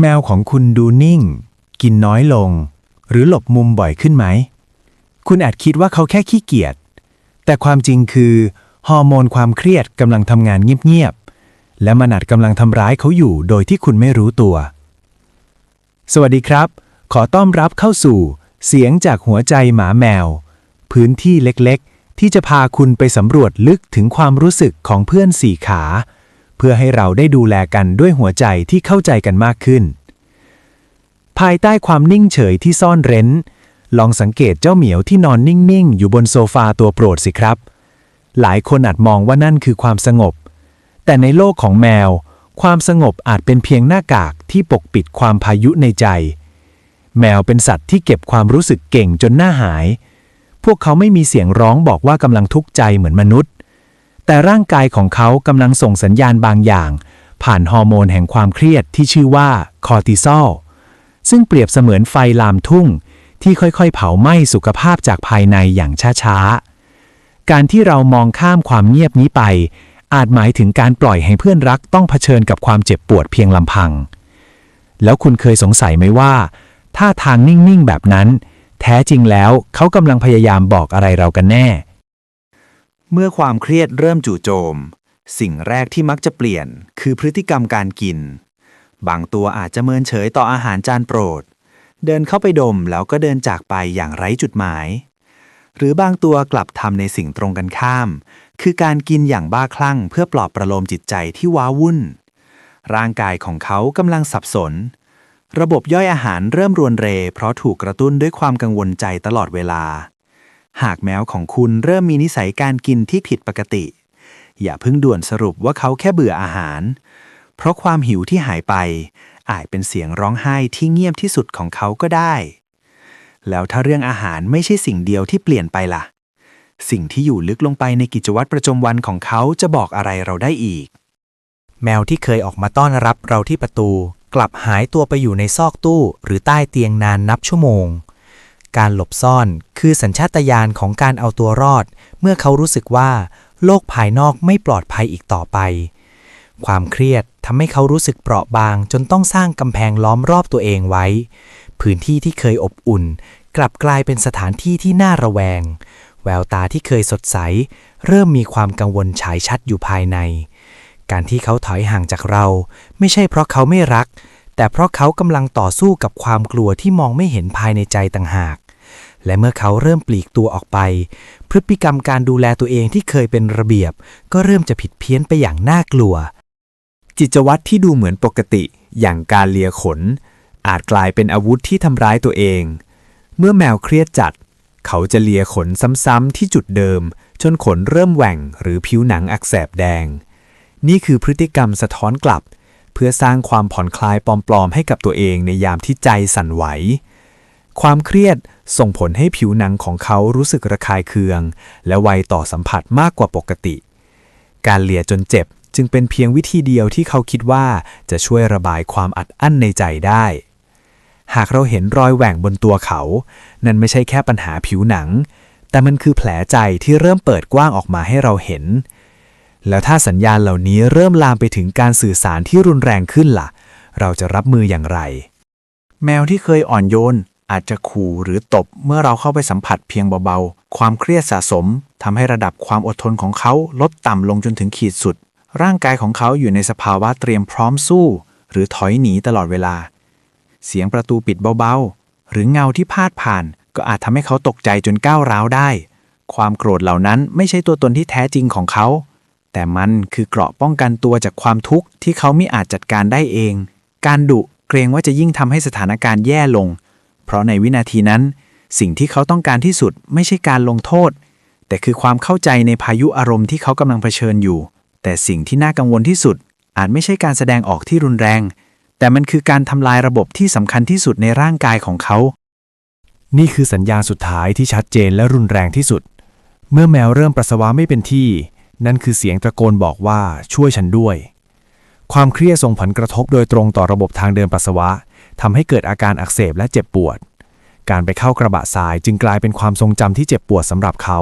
แมวของคุณดูนิ่ง กินน้อยลง หรือหลบมุมบ่อยขึ้นไหม คุณอาจคิดว่าเขาแค่ขี้เกียจ แต่ความจริงคือฮอร์โมนความเครียดกำลังทำงานเงียบๆ และมันอาจกำลังทำร้ายเขาอยู่โดยที่คุณไม่รู้ตัว สวัสดีครับ ขอต้อนรับเข้าสู่ เสียงจากหัวใจหมาแมว พื้นที่เล็กๆ ที่จะพาคุณไปสำรวจลึกถึงความรู้สึกของเพื่อนสี่ขา พื่อให้เราได้ดูแลกันด้วยหัวใจที่เข้าใจกันมากขึ้น ภายใต้ความนิ่งเฉยที่ซ่อนเร้น ลองสังเกตเจ้าเหมียวที่นอนนิ่ง ๆ อยู่บนโซฟาตัวโปรดสิครับ หลายคนอาจมองว่านั่นคือความสงบ แต่ในโลกของแมว ความสงบอาจเป็นเพียงหน้ากากที่ปกปิดความพายุในใจ แมวเป็นสัตว์ที่เก็บความรู้สึกเก่งจนหน้าหาย พวกเขาไม่มีเสียงร้องบอกว่ากำลังทุกข์ใจเหมือนมนุษย์ แต่ร่างกายของเขากำลังส่งสัญญาณบางอย่าง ผ่านฮอร์โมนแห่งความเครียดที่ชื่อว่าคอร์ติซอลซึ่งเปรียบเสมือนไฟลามทุ่ง ที่ค่อยๆ เผาไหม้สุขภาพจากภายในอย่างช้าๆ การที่เรามองข้ามความเงียบนี้ไป อาจหมายถึงการปล่อยให้เพื่อนรักต้องเผชิญกับความเจ็บปวดเพียงลำพัง แล้วคุณเคยสงสัยไหมว่าท่าทางนิ่งๆ แบบนั้น แท้จริงแล้วเขากำลังพยายามบอกอะไรเรากันแน่ เมื่อความเครียดเริ่มจู่โจม สิ่งแรกที่มักจะเปลี่ยน คือพฤติกรรมการกิน บางตัวอาจจะเมินเฉยต่ออาหารจานโปรด เดินเข้าไปดมแล้วก็เดินจากไปอย่างไร้จุดหมาย หรือบางตัวกลับทำในสิ่งตรงกันข้าม คือการกินอย่างบ้าคลั่งเพื่อปลอบประโลมจิตใจที่ว้าวุ่น ร่างกายของเขากำลังสับสน ระบบย่อยอาหารเริ่มรวนเร เพราะถูกกระตุ้นด้วยความกังวลใจตลอดเวลา หากแมวของคุณเริ่มมีนิสัยการกินที่ผิดปกติ อย่าเพิ่งด่วนสรุปว่าเขาแค่เบื่ออาหาร เพราะความหิวที่หายไป อาจเป็นเสียงร้องไห้ที่เงียบที่สุดของเขาก็ได้ แล้วถ้าเรื่องอาหารไม่ใช่สิ่งเดียวที่เปลี่ยนไปล่ะ สิ่งที่อยู่ลึกลงไปในกิจวัตรประจำวันของเขาจะบอกอะไรเราได้อีก แมวที่เคยออกมาต้อนรับเราที่ประตู กลับหายตัวไปอยู่ในซอกตู้ หรือใต้เตียงนานนับชั่วโมง การหลบซ่อนคือสัญชาตญาณของการเอาตัวรอด เมื่อเขารู้สึกว่า โลกภายนอกไม่ปลอดภัยอีกต่อไป ความเครียดทำให้เขารู้สึกเปราะบาง จนต้องสร้างกำแพงล้อมรอบตัวเองไว้ พื้นที่ที่เคยอบอุ่น กลับกลายเป็นสถานที่ที่น่าระแวง แววตาที่เคยสดใส เริ่มมีความกังวลฉายชัดอยู่ภายใน การที่เขาถอยห่างจากเรา ไม่ใช่เพราะเขาไม่รักแต่เพราะเขากำลังต่อสู้กับความกลัวที่มองไม่เห็นภายในใจต่างหาก และเมื่อเขาเริ่มปลีกตัวออกไป พฤติกรรมการดูแลตัวเองที่เคยเป็นระเบียบ ก็เริ่มจะผิดเพี้ยนไปอย่างน่ากลัวกิจวัตรที่ดูเหมือนปกติ อย่างการเลียขน อาจกลายเป็นอาวุธที่ทำร้ายตัวเอง เมื่อแมวเครียดจัด เขาจะเลียขนซ้ำๆที่จุดเดิม จนขนเริ่มแหว่งหรือผิวหนังอักเสบแดง นี่คือพฤติกรรมสะท้อนกลับ เพื่อสร้างความผ่อนคลายปลอมๆให้กับตัวเองในยามที่ใจสั่นไหว ความเครียดส่งผลให้ผิวหนังของเขารู้สึกระคายเคือง และไวต่อสัมผัสมากกว่าปกติ การเลียจนเจ็บจึงเป็นเพียงวิธีเดียวที่เขาคิดว่าจะช่วยระบายความอัดอั้นในใจได้ หากเราเห็นรอยแหว่งบนตัวเขา นั่นไม่ใช่แค่ปัญหาผิวหนัง แต่มันคือแผลใจที่เริ่มเปิดกว้างออกมาให้เราเห็น แล้วถ้าสัญญาณเหล่านี้เริ่มลามไปถึงการสื่อสารที่รุนแรงขึ้นล่ะ เราจะรับมืออย่างไร แมวที่เคยอ่อนโยน อาจจะขู่หรือตบเมื่อเราเข้าไปสัมผัสเพียงเบาๆ ความเครียดสะสมทำให้ระดับความอดทนของเขาลดต่ำลงจนถึงขีดสุด ร่างกายของเขาอยู่ในสภาวะเตรียมพร้อมสู้ หรือถอยหนีตลอดเวลา เสียงประตูปิดเบาๆ หรือเงาที่พาดผ่าน ก็อาจทำให้เขาตกใจจนก้าวร้าวได้ ความโกรธเหล่านั้นไม่ใช่ตัวตนที่แท้จริงของเขา แต่มันคือเกราะป้องกันตัวจากความทุกข์ที่เขาไม่อาจจัดการได้เอง การดุเกรงว่าจะยิ่งทำให้สถานการณ์แย่ลง เพราะในวินาทีนั้น สิ่งที่เขาต้องการที่สุดไม่ใช่การลงโทษ แต่คือความเข้าใจในพายุอารมณ์ที่เขากำลังเผชิญอยู่ แต่สิ่งที่น่ากังวลที่สุด อาจไม่ใช่การแสดงออกที่รุนแรง แต่มันคือการทำลายระบบที่สำคัญที่สุดในร่างกายของเขา นี่คือสัญญาณสุดท้ายที่ชัดเจนและรุนแรงที่สุด เมื่อแมวเริ่มปัสสาวะไม่เป็นที่ นั่นคือเสียงตะโกนบอกว่าช่วยฉันด้วย ความเครียดส่งผลกระทบโดยตรงต่อระบบทางเดินปัสสาวะ ทำให้เกิดอาการอักเสบและเจ็บปวด การไปเข้ากระบะทรายจึงกลายเป็นความทรงจำที่เจ็บปวดสำหรับเขา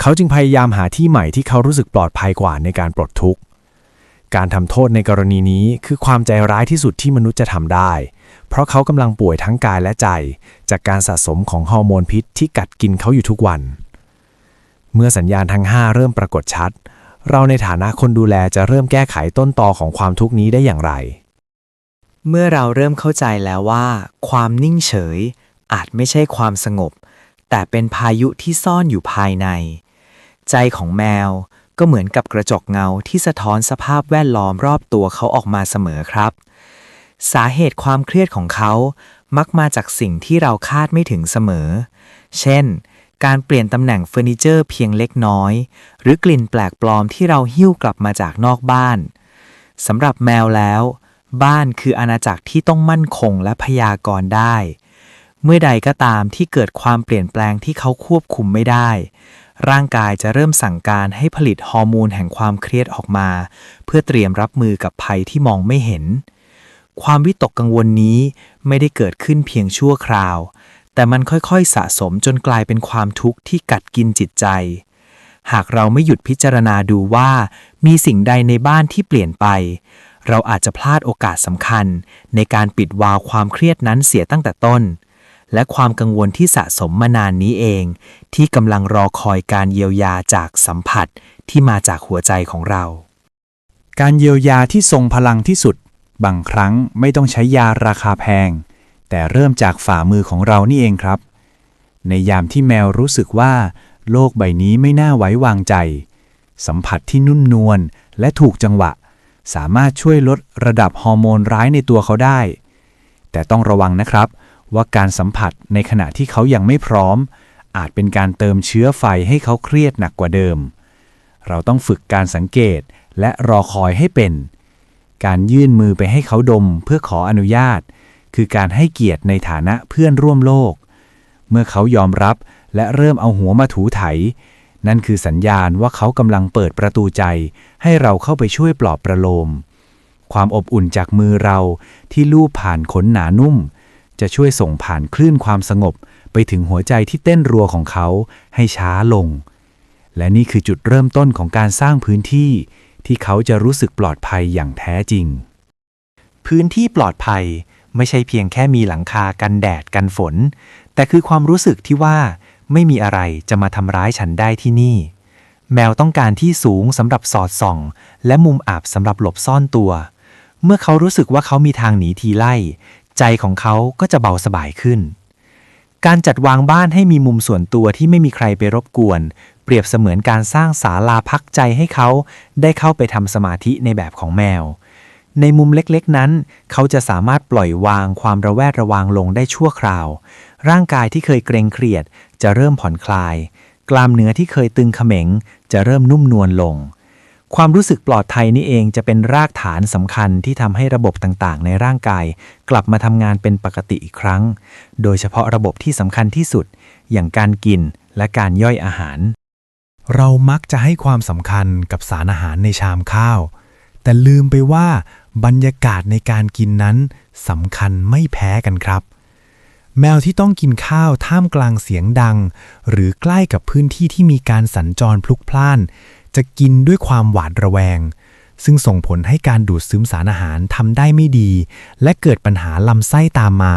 เขาจึงพยายามหาที่ใหม่ที่เขารู้สึกปลอดภัยกว่าในการปลดทุกข์ การทำโทษในกรณีนี้คือความใจร้ายที่สุดที่มนุษย์จะทำได้ เพราะเขากำลังป่วยทั้งกายและใจ จากการสะสมของฮอร์โมนพิษที่กัดกินเขาอยู่ทุกวัน เมื่อสัญญาณทั้ง 5 เริ่มปรากฏชัด เราในฐานะคนดูแลจะเริ่มแก้ไขต้นตอของความทุกข์นี้ได้อย่างไร เมื่อเราเริ่มเข้าใจแล้วว่า ความนิ่งเฉย อาจไม่ใช่ความสงบ แต่เป็นพายุที่ซ่อนอยู่ภายใน ใจของแมวก็เหมือนกับกระจกเงาที่สะท้อนสภาพแวดล้อมรอบตัวเขาออกมาเสมอครับ สาเหตุความเครียดของเขา มักมาจากสิ่งที่เราคาดไม่ถึงเสมอ เช่น การเปลี่ยนตำแหน่งเฟอร์นิเจอร์เพียงเล็กน้อย หรือกลิ่นแปลกปลอมที่เราหิ้วกลับมาจากนอกบ้านสำหรับแมวแล้ว บ้านคืออาณาจักรที่ต้องมั่นคงและพยากรณ์ได้ เมื่อใดก็ตามที่เกิดความเปลี่ยนแปลงที่เขาควบคุมไม่ได้ ร่างกายจะเริ่มสั่งการให้ผลิตฮอร์โมนแห่งความเครียดออกมา เพื่อเตรียมรับมือกับภัยที่มองไม่เห็น ความวิตกกังวลนี้ไม่ได้เกิดขึ้นเพียงชั่วคราว แต่มันค่อยๆสะสมจนกลายเป็นความทุกข์ที่กัดกินจิตใจ หากเราไม่หยุดพิจารณาดูว่า มีสิ่งใดในบ้านที่เปลี่ยนไป เราอาจจะพลาดโอกาสสำคัญ ในการปิดวาวความเครียดนั้นเสียตั้งแต่ต้น และความกังวลที่สะสมมานานนี้เอง ที่กำลังรอคอยการเยียวยาจากสัมผัสที่มาจากหัวใจของเรา การเยียวยาที่ทรงพลังที่สุด บางครั้งไม่ต้องใช้ยาราคาแพง แต่เริ่มจากฝ่ามือของเรานี่เองครับ ในยามที่แมวรู้สึกว่า โลกใบนี้ไม่น่าไว้วางใจ สัมผัสที่นุ่มนวลและถูกจังหวะ สามารถช่วยลดระดับฮอร์โมนร้ายในตัวเขาได้ แต่ต้องระวังนะครับ ว่าการสัมผัสในขณะที่เขายังไม่พร้อม อาจเป็นการเติมเชื้อไฟให้เขาเครียดหนักกว่าเดิม เราต้องฝึกการสังเกตและรอคอยให้เป็น การยื่นมือไปให้เขาดมเพื่อขออนุญาต คือการให้เกียรติในฐานะเพื่อนร่วมโลก เมื่อเขายอมรับและเริ่มเอาหัวมาถูไถ นั่นคือสัญญาณว่าเขากำลังเปิดประตูใจ ให้เราเข้าไปช่วยปลอบประโลม ความอบอุ่นจากมือเราที่ลูบผ่านขนหนานุ่ม จะช่วยส่งผ่านคลื่นความสงบ ไปถึงหัวใจที่เต้นรัวของเขาให้ช้าลง และนี่คือจุดเริ่มต้นของการสร้างพื้นที่ ที่เขาจะรู้สึกปลอดภัยอย่างแท้จริง พื้นที่ปลอดภัยไม่ใช่เพียงแค่มีหลังคากันแดดกันฝน แต่คือความรู้สึกที่ว่า ไม่มีอะไรจะมาทำร้ายฉันได้ที่นี่ แมวต้องการที่สูงสำหรับสอดส่อง และมุมอับสำหรับหลบซ่อนตัว เมื่อเขารู้สึกว่าเขามีทางหนีทีไล่ ใจของเขาก็จะเบาสบายขึ้น การจัดวางบ้านให้มีมุมส่วนตัวที่ไม่มีใครไปรบกวน เปรียบเสมือนการสร้างศาลาพักใจให้เขาได้เข้าไปทำสมาธิในแบบของแมวในมุมเล็กๆนั้น เขาจะสามารถปล่อยวางความระแวดระวังลงได้ชั่วคราว ร่างกายที่เคยเกรงเครียด จะเริ่มผ่อนคลาย กล้ามเนื้อที่เคยตึงเขม็ง จะเริ่มนุ่มนวลลง ความรู้สึกปลอดภัยนี่เองจะเป็นรากฐานสำคัญที่ทำให้ระบบต่างๆ ในร่างกาย กลับมาทำงานเป็นปกติอีกครั้ง โดยเฉพาะระบบที่สำคัญที่สุด อย่างการกินและการย่อยอาหาร เรามักจะให้ความสำคัญกับสารอาหารในชามข้าว แต่ลืมไปว่าบรรยากาศในการกินนั้นสำคัญไม่แพ้กันครับ แมวที่ต้องกินข้าวท่ามกลางเสียงดัง หรือใกล้กับพื้นที่ที่มีการสัญจรพลุกพล่าน จะกินด้วยความหวาดระแวง ซึ่งส่งผลให้การดูดซึมสารอาหารทำได้ไม่ดี และเกิดปัญหาลำไส้ตามมา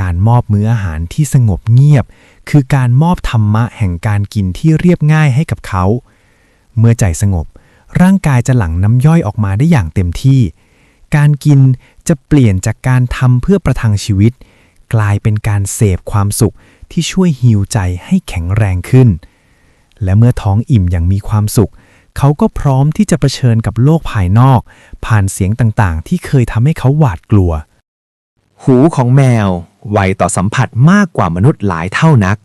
การมอบมื้ออาหารที่สงบเงียบ คือการมอบธรรมะแห่งการกินที่เรียบง่ายให้กับเขา เมื่อใจสงบ ร่างกายจะหลั่งน้ำย่อยออกมาได้อย่างเต็มที่ การกินจะเปลี่ยนจากการทำเพื่อประทังชีวิต กลายเป็นการเสพความสุขที่ช่วยฮีลใจให้แข็งแรงขึ้น และเมื่อท้องอิ่มอย่างมีความสุข เขาก็พร้อมที่จะเผชิญกับโลกภายนอก ผ่านเสียงต่างๆ ที่เคยทำให้เขาหวาดกลัว หูของแมว ไวต่อสัมผัสมากกว่ามนุษย์หลายเท่านัก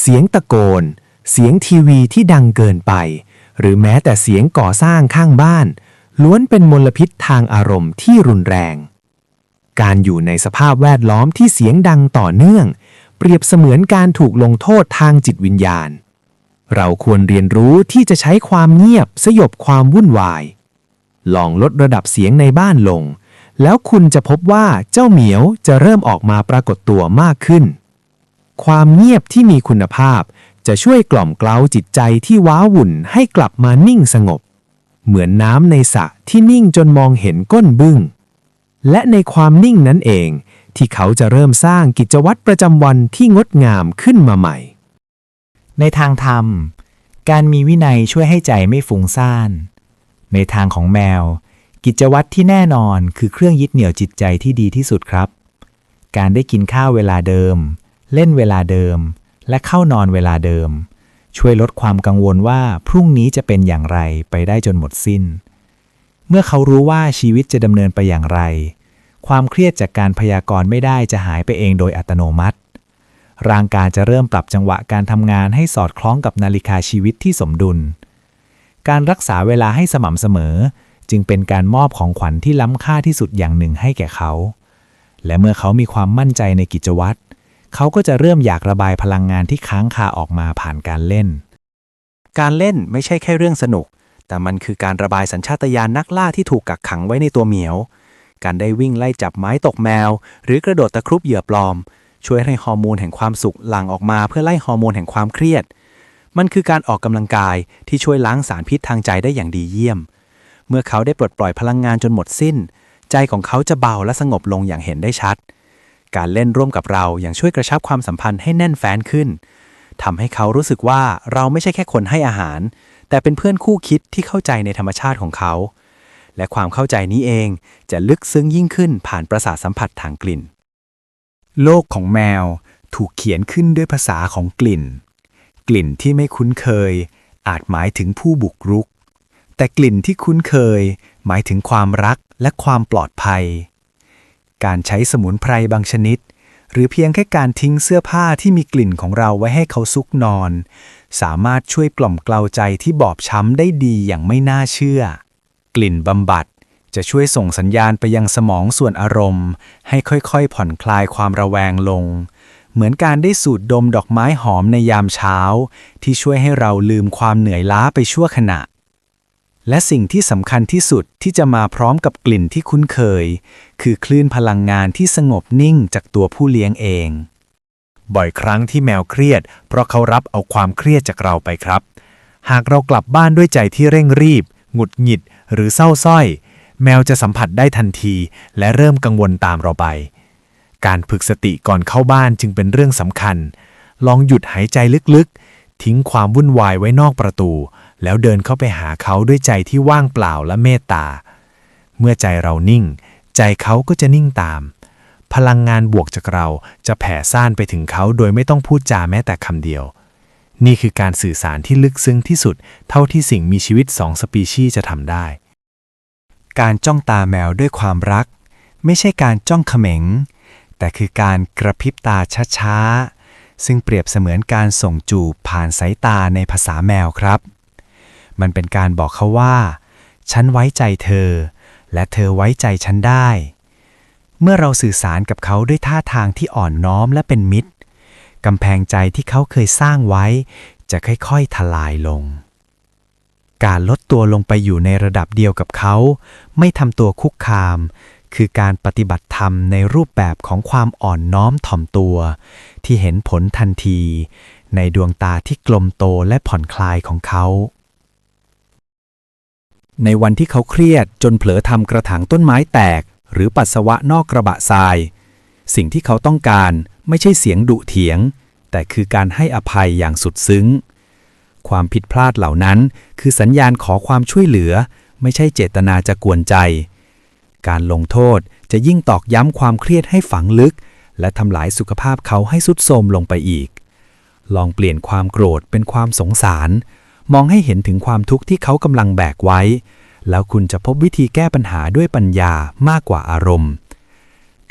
เสียงตะโกน เสียงทีวีที่ดังเกินไป หรือแม้แต่เสียงก่อสร้างข้างบ้าน ล้วนเป็นมลพิษทางอารมณ์ที่รุนแรง การอยู่ในสภาพแวดล้อมที่เสียงดังต่อเนื่อง เปรียบเสมือนการถูกลงโทษทางจิตวิญญาณ เราควรเรียนรู้ที่จะใช้ความเงียบสยบความวุ่นวาย ลองลดระดับเสียงในบ้านลง แล้วคุณจะพบว่าเจ้าเหมียวจะเริ่มออกมาปรากฏตัวมากขึ้น ความเงียบที่มีคุณภาพจะช่วยกล่อมเกลาจิตใจที่ว้าวุ่นให้กลับมานิ่งสงบ เหมือนน้ำในสระที่นิ่งจนมองเห็นก้นบึ้ง และในความนิ่งนั้นเอง ที่เขาจะเริ่มสร้างกิจวัตรประจำวันที่งดงามขึ้นมาใหม่ ในทางธรรม การมีวินัยช่วยให้ใจไม่ฟุ้งซ่าน ในทางของแมว กิจวัตรที่แน่นอนคือเครื่องยึดเหนี่ยวจิตใจที่ดีที่สุดครับ การได้กินข้าวเวลาเดิม เล่นเวลาเดิม และเข้านอนเวลาเดิม ช่วยลดความกังวลว่าพรุ่งนี้จะเป็นอย่างไรไปได้จนหมดสิ้น เมื่อเขารู้ว่าชีวิตจะดำเนินไปอย่างไร ความเครียดจากการพยากรณ์ไม่ได้จะหายไปเองโดยอัตโนมัติ ร่างกายจะเริ่มปรับจังหวะการทำงานให้สอดคล้องกับนาฬิกาชีวิตที่สมดุล การรักษาเวลาให้สม่ำเสมอ จึงเป็นการมอบของขวัญที่ล้ำค่าที่สุดอย่างหนึ่งให้แก่เขา และเมื่อเขามีความมั่นใจในกิจวัตรเขาก็จะเริ่มอยากระบายพลังงานที่ค้างคาออกมาผ่านการเล่น การเล่นไม่ใช่แค่เรื่องสนุก แต่มันคือการระบายสัญชาตญาณนักล่าที่ถูกกักขังไว้ในตัวเหมียว การได้วิ่งไล่จับไม้ตกแมว หรือกระโดดตะครุบเหยื่อปลอม ช่วยให้ฮอร์โมนแห่งความสุขหลั่งออกมาเพื่อไล่ฮอร์โมนแห่งความเครียด มันคือการออกกำลังกายที่ช่วยล้างสารพิษทางใจได้อย่างดีเยี่ยม เมื่อเขาได้ปลดปล่อยพลังงานจนหมดสิ้น ใจของเขาจะเบาและสงบลงอย่างเห็นได้ชัด การเล่นร่วมกับเราอยังช่วยกระชับความสัมพันธ์ให้แน่นแฟ้นขึ้นทำให้เขารู้สึกว่าเราไม่ใช่แค่คนให้อาหาร แต่เป็นเพื่อนคู่คิดที่เข้าใจในธรรมชาติของเขา และความเข้าใจนี้เองจะลึกซึ้งยิ่งขึ้นผ่านประสาทสัมผัสทางกลิ่น โลกของแมวถูกเขียนขึ้นด้วยภาษาของกลิ่น กลิ่นที่ไม่คุ้นเคย อาจหมายถึงผู้บุกรุก แต่กลิ่นที่คุ้นเคย หมายถึงความรักและความปลอดภัย การใช้สมุนไพรบางชนิด หรือเพียงแค่การทิ้งเสื้อผ้าที่มีกลิ่นของเราไว้ให้เขาซุกนอน สามารถช่วยกล่อมเกลาใจที่บอบช้ำได้ดีอย่างไม่น่าเชื่อ กลิ่นบำบัดจะช่วยส่งสัญญาณไปยังสมองส่วนอารมณ์ ให้ค่อยๆ ผ่อนคลายความระแวงลง เหมือนการได้สูดดมดอกไม้หอมในยามเช้า ที่ช่วยให้เราลืมความเหนื่อยล้าไปชั่วขณะ และสิ่งที่สำคัญที่สุดที่จะมาพร้อมกับกลิ่นที่คุ้นเคย คือคลื่นพลังงานที่สงบนิ่งจากตัวผู้เลี้ยงเอง บ่อยครั้งที่แมวเครียด เพราะเขารับเอาความเครียดจากเราไปครับ หากเรากลับบ้านด้วยใจที่เร่งรีบ หงุดหงิด หรือเศร้าส้อย แมวจะสัมผัสได้ทันที และเริ่มกังวลตามเราไป การฝึกสติก่อนเข้าบ้านจึงเป็นเรื่องสำคัญ ลองหยุดหายใจลึกๆ ทิ้งความวุ่นวายไว้นอกประตู แล้วเดินเข้าไปหาเขาด้วยใจที่ว่างเปล่าและเมตตา เมื่อใจเรานิ่ง ใจเขาก็จะนิ่งตาม พลังงานบวกจากเราจะแผ่ซ่านไปถึงเขาโดยไม่ต้องพูดจาแม้แต่คำเดียว นี่คือการสื่อสารที่ลึกซึ้งที่สุด เท่าที่สิ่งมีชีวิตสองสปีชีส์จะทำได้ การจ้องตาแมวด้วยความรัก ไม่ใช่การจ้องเขม็ง แต่คือการกระพริบตาช้าๆ ซึ่งเปรียบเสมือนการส่งจูบผ่านสายตาในภาษาแมวครับ มันเป็นการบอกเขาว่า ฉันไว้ใจเธอ และเธอไว้ใจฉันได้ เมื่อเราสื่อสารกับเขาด้วยท่าทางที่อ่อนน้อมและเป็นมิตรกำแพงใจที่เขาเคยสร้างไว้ จะค่อยๆทลายลง การลดตัวลงไปอยู่ในระดับเดียวกับเขา ไม่ทำตัวคุกคาม คือการปฏิบัติธรรมในรูปแบบของความอ่อนน้อมถ่อมตัว ที่เห็นผลทันที ในดวงตาที่กลมโตและผ่อนคลายของเขา ในวันที่เขาเครียดจนเผลอทำกระถางต้นไม้แตก หรือปัสสาวะนอกกระบะทราย สิ่งที่เขาต้องการไม่ใช่เสียงดุเถียง แต่คือการให้อภัยอย่างสุดซึ้ง ความผิดพลาดเหล่านั้น คือสัญญาณขอความช่วยเหลือ ไม่ใช่เจตนาจะกวนใจ การลงโทษจะยิ่งตอกย้ำความเครียดให้ฝังลึก และทำลายสุขภาพเขาให้สุดโทรมลงไปอีก ลองเปลี่ยนความโกรธเป็นความสงสาร มองให้เห็นถึงความทุกข์ที่เขากำลังแบกไว้ แล้วคุณจะพบวิธีแก้ปัญหาด้วยปัญญามากกว่าอารมณ์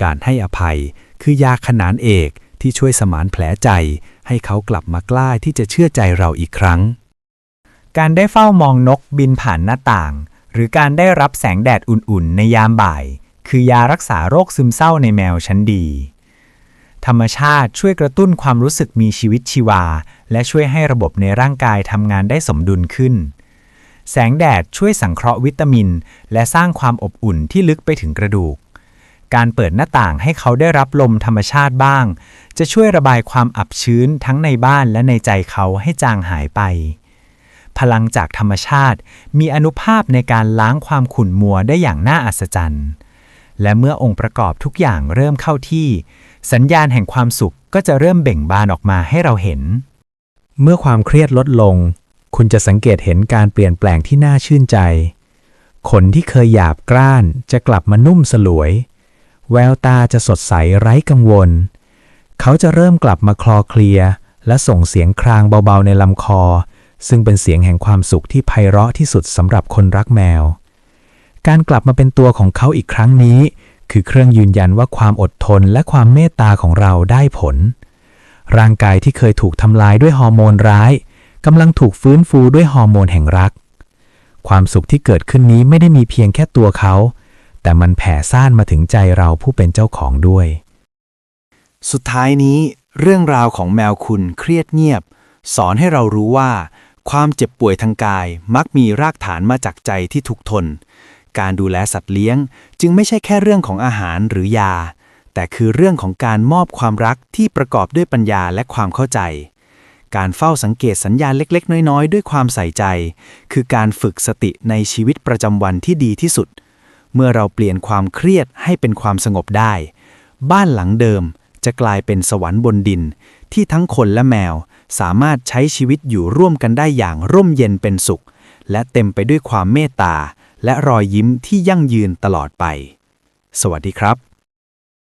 การให้อภัยคือยาขนานเอกที่ช่วยสมานแผลใจ ให้เขากลับมากล้าที่จะเชื่อใจเราอีกครั้ง การได้เฝ้ามองนกบินผ่านหน้าต่าง หรือการได้รับแสงแดดอุ่นๆ ในยามบ่าย คือยารักษาโรคซึมเศร้าในแมวชั้นดี ธรรมชาติช่วยกระตุ้นความรู้สึกมีชีวิตชีวา และช่วยให้ระบบในร่างกายทำงานได้สมดุลขึ้น แสงแดดช่วยสังเคราะห์วิตามิน และสร้างความอบอุ่นที่ลึกไปถึงกระดูก การเปิดหน้าต่างให้เขาได้รับลมธรรมชาติบ้าง จะช่วยระบายความอับชื้นทั้งในบ้านและในใจเขาให้จางหายไป พลังจากธรรมชาติมีอนุภาพในการล้างความขุ่นมัวได้อย่างน่าอัศจรรย์ และเมื่อองค์ประกอบทุกอย่างเริ่มเข้าที่ สัญญาณแห่งความสุขก็จะเริ่มเบ่งบานออกมาให้เราเห็น เมื่อความเครียดลดลง คุณจะสังเกตเห็นการเปลี่ยนแปลงที่น่าชื่นใจ ขนที่เคยหยาบกร้านจะกลับมานุ่มสลวย แววตาจะสดใสไร้กังวล เขาจะเริ่มกลับมาคลอเคลีย และส่งเสียงครางเบาๆในลำคอ ซึ่งเป็นเสียงแห่งความสุขที่ไพเราะที่สุดสำหรับคนรักแมว การกลับมาเป็นตัวของเขาอีกครั้งนี้ คือเครื่องยืนยันว่าความอดทนและความเมตตาของเราได้ผล ร่างกายที่เคยถูกทำลายด้วยฮอร์โมนร้าย กำลังถูกฟื้นฟูด้วยฮอร์โมนแห่งรัก ความสุขที่เกิดขึ้นนี้ไม่ได้มีเพียงแค่ตัวเขา แต่มันแผ่ซ่านมาถึงใจเราผู้เป็นเจ้าของด้วย สุดท้ายนี้ เรื่องราวของแมวคุณเครียดเงียบ สอนให้เรารู้ว่า ความเจ็บป่วยทางกายมักมีรากฐานมาจากใจที่ทุกทน การดูแลสัตว์เลี้ยง จึงไม่ใช่แค่เรื่องของอาหารหรือยา แต่คือเรื่องของการมอบความรักที่ประกอบด้วยปัญญาและความเข้าใจ การเฝ้าสังเกตสัญญาณเล็ก ๆ น้อย ๆ ด้วยความใส่ใจ คือการฝึกสติในชีวิตประจำวันที่ดีที่สุด เมื่อเราเปลี่ยนความเครียดให้เป็นความสงบได้ บ้านหลังเดิมจะกลายเป็นสวรรค์บนดิน ที่ทั้งคนและแมว สามารถใช้ชีวิตอยู่ร่วมกันได้อย่างร่มเย็นเป็นสุข และเต็มไปด้วยความเมตตา และรอยยิ้มที่ยั่งยืนตลอดไป สวัสดีครับ